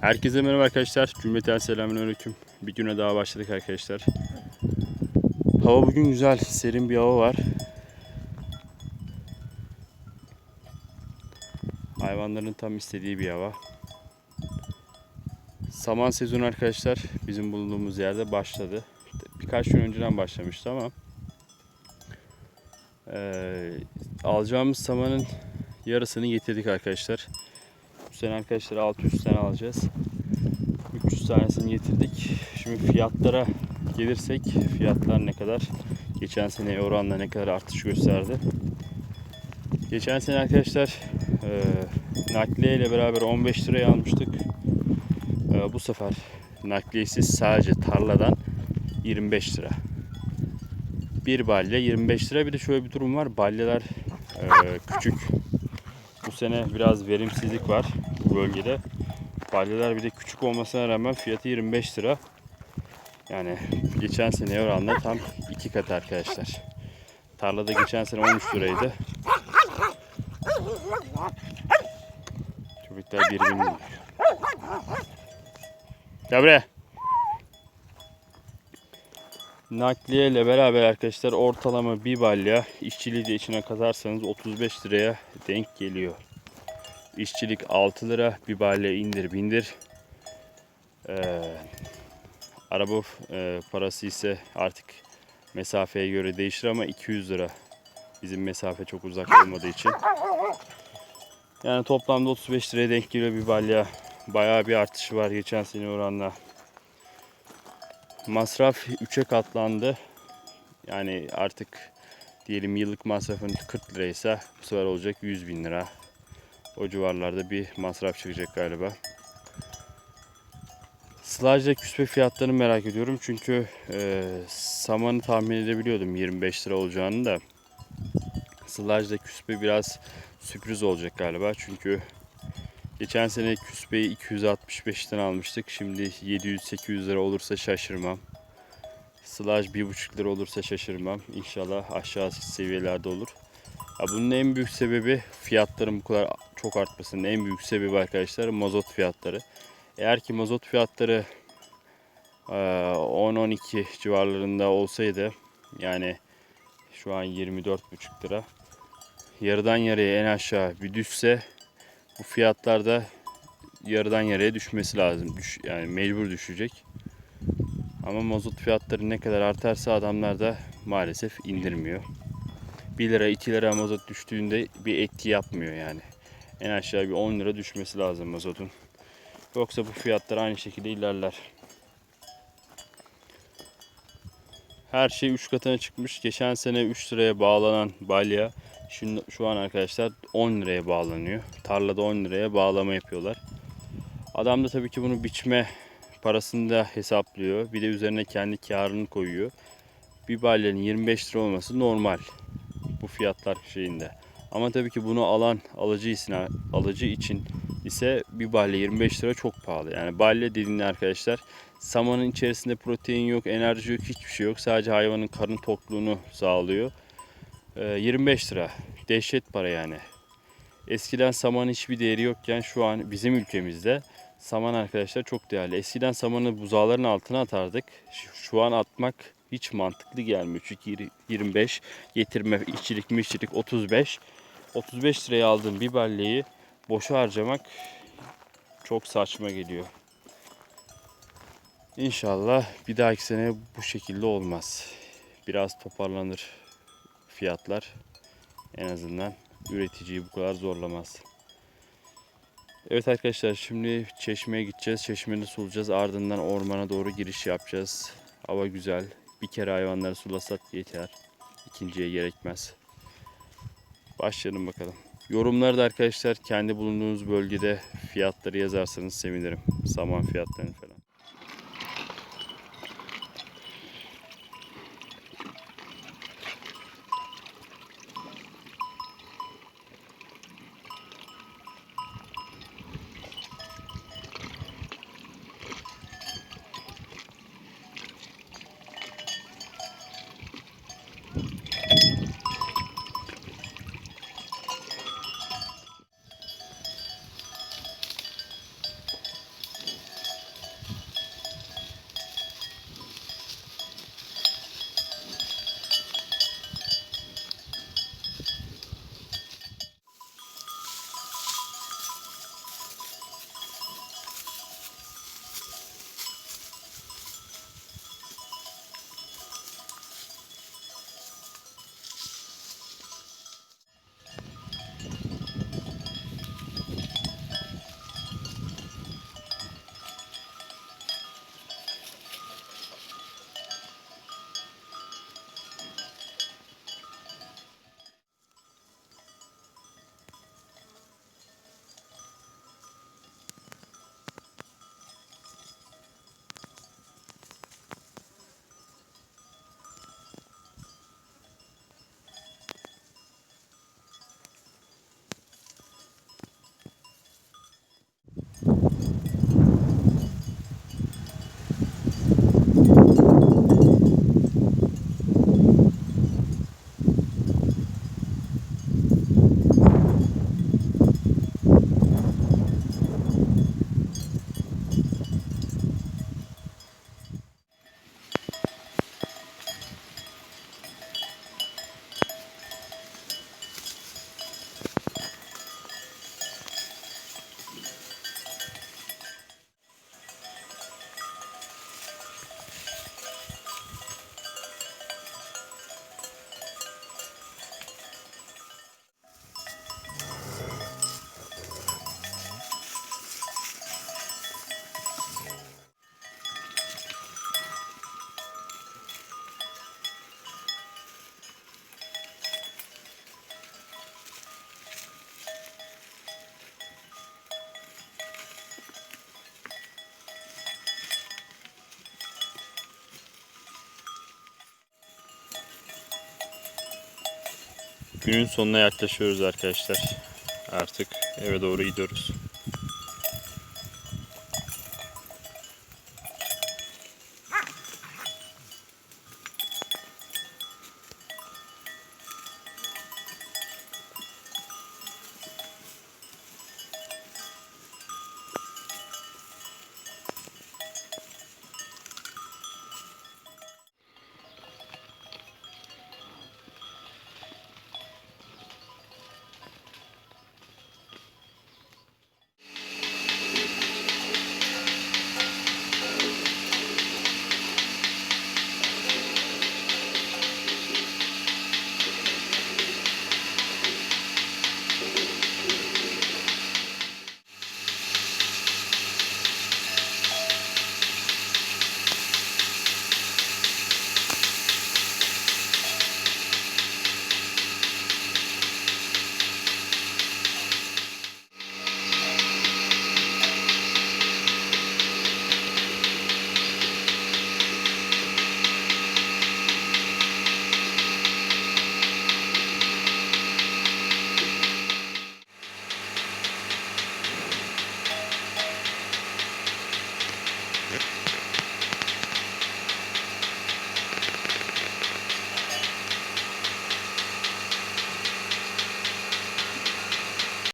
Herkese merhaba arkadaşlar. Cümleten selamünaleyküm. Bir güne daha başladık arkadaşlar. Hava bugün güzel, serin bir hava var. Hayvanların tam istediği bir hava. Saman sezonu arkadaşlar bizim bulunduğumuz yerde başladı. Birkaç gün önceden başlamıştı ama eee, alacağımız samanın yarısını getirdik arkadaşlar. Bu sene arkadaşlar 600 tane alacağız. 300 tanesini getirdik. Şimdi fiyatlara gelirsek fiyatlar ne kadar? Geçen sene oranla ne kadar artış gösterdi? Geçen sene arkadaşlar e, nakliye ile beraber 15 liraya almıştık. E, bu sefer nakliyesiz sadece tarladan 25 lira. Bir balya 25 lira. Bir de şöyle bir durum var. Balyalar e, küçük. Bu sene biraz verimsizlik var bölgede. Balyalar bir de küçük olmasına rağmen fiyatı 25 lira. Yani geçen seneye oranla tam iki kat arkadaşlar. Tarlada geçen sene 13 liraydı. Köpekler birbirini. Gel buraya. Nakliye ile beraber arkadaşlar ortalama bir balya işçiliği de içine katarsanız 35 liraya denk geliyor. İşçilik 6 lira bir balya indir bindir. Ee, araba e, parası ise artık mesafeye göre değişir ama 200 lira. Bizim mesafe çok uzak olmadığı için. Yani toplamda 35 liraya denk geliyor bir balya. Bayağı bir artışı var geçen sene oranla. Masraf 3'e katlandı. Yani artık diyelim yıllık masrafın 40 liraysa bu sefer olacak 100 bin lira. O civarlarda bir masraf çıkacak galiba. Sılajda küspe fiyatlarını merak ediyorum. Çünkü e, samanı tahmin edebiliyordum 25 lira olacağını da. Sılajda küspe biraz sürpriz olacak galiba. Çünkü geçen sene küspeyi 265'ten almıştık. Şimdi 700-800 lira olursa şaşırmam. Sılaj 1,5 lira olursa şaşırmam. İnşallah aşağı seviyelerde olur. Ya bunun en büyük sebebi fiyatların bu kadar çok artmasının en büyük sebebi arkadaşlar mazot fiyatları. Eğer ki mazot fiyatları eee, 10-12 civarlarında olsaydı yani şu an 24,5 lira yarıdan yarıya en aşağı bir düşse bu fiyatlarda yarıdan yarıya düşmesi lazım. Düş, yani mecbur düşecek. Ama mazot fiyatları ne kadar artarsa adamlar da maalesef indirmiyor. 1 lira 2 lira mazot düştüğünde bir etki yapmıyor yani. En aşağı bir 10 lira düşmesi lazım mazotun. Yoksa bu fiyatlar aynı şekilde ilerler. Her şey 3 katına çıkmış. Geçen sene 3 liraya bağlanan balya şu, şu an arkadaşlar 10 liraya bağlanıyor. Tarlada 10 liraya bağlama yapıyorlar. Adam da tabii ki bunu biçme parasını da hesaplıyor. Bir de üzerine kendi karını koyuyor. Bir balyanın 25 lira olması normal bu fiyatlar şeyinde. Ama tabii ki bunu alan alıcı için, alıcı için ise bir balya 25 lira çok pahalı. Yani balya dediğinde arkadaşlar samanın içerisinde protein yok, enerji yok, hiçbir şey yok. Sadece hayvanın karın tokluğunu sağlıyor. Ee, 25 lira. Dehşet para yani. Eskiden samanın hiçbir değeri yokken şu an bizim ülkemizde saman arkadaşlar çok değerli. Eskiden samanı buzağların altına atardık. Şu an atmak hiç mantıklı gelmiyor. Çünkü yir- 25 getirme işçilik mişçilik 35. 35 liraya aldığım bir balleyi boşa harcamak çok saçma geliyor. İnşallah bir dahaki sene bu şekilde olmaz. Biraz toparlanır fiyatlar. En azından üreticiyi bu kadar zorlamaz. Evet arkadaşlar şimdi çeşmeye gideceğiz. Çeşmede sulayacağız. Ardından ormana doğru giriş yapacağız. Hava güzel. Bir kere hayvanları sulasak yeter. İkinciye gerekmez. Başlayalım bakalım. Yorumlarda arkadaşlar kendi bulunduğunuz bölgede fiyatları yazarsanız sevinirim. Saman fiyatlarını falan. Günün sonuna yaklaşıyoruz arkadaşlar. Artık eve doğru gidiyoruz.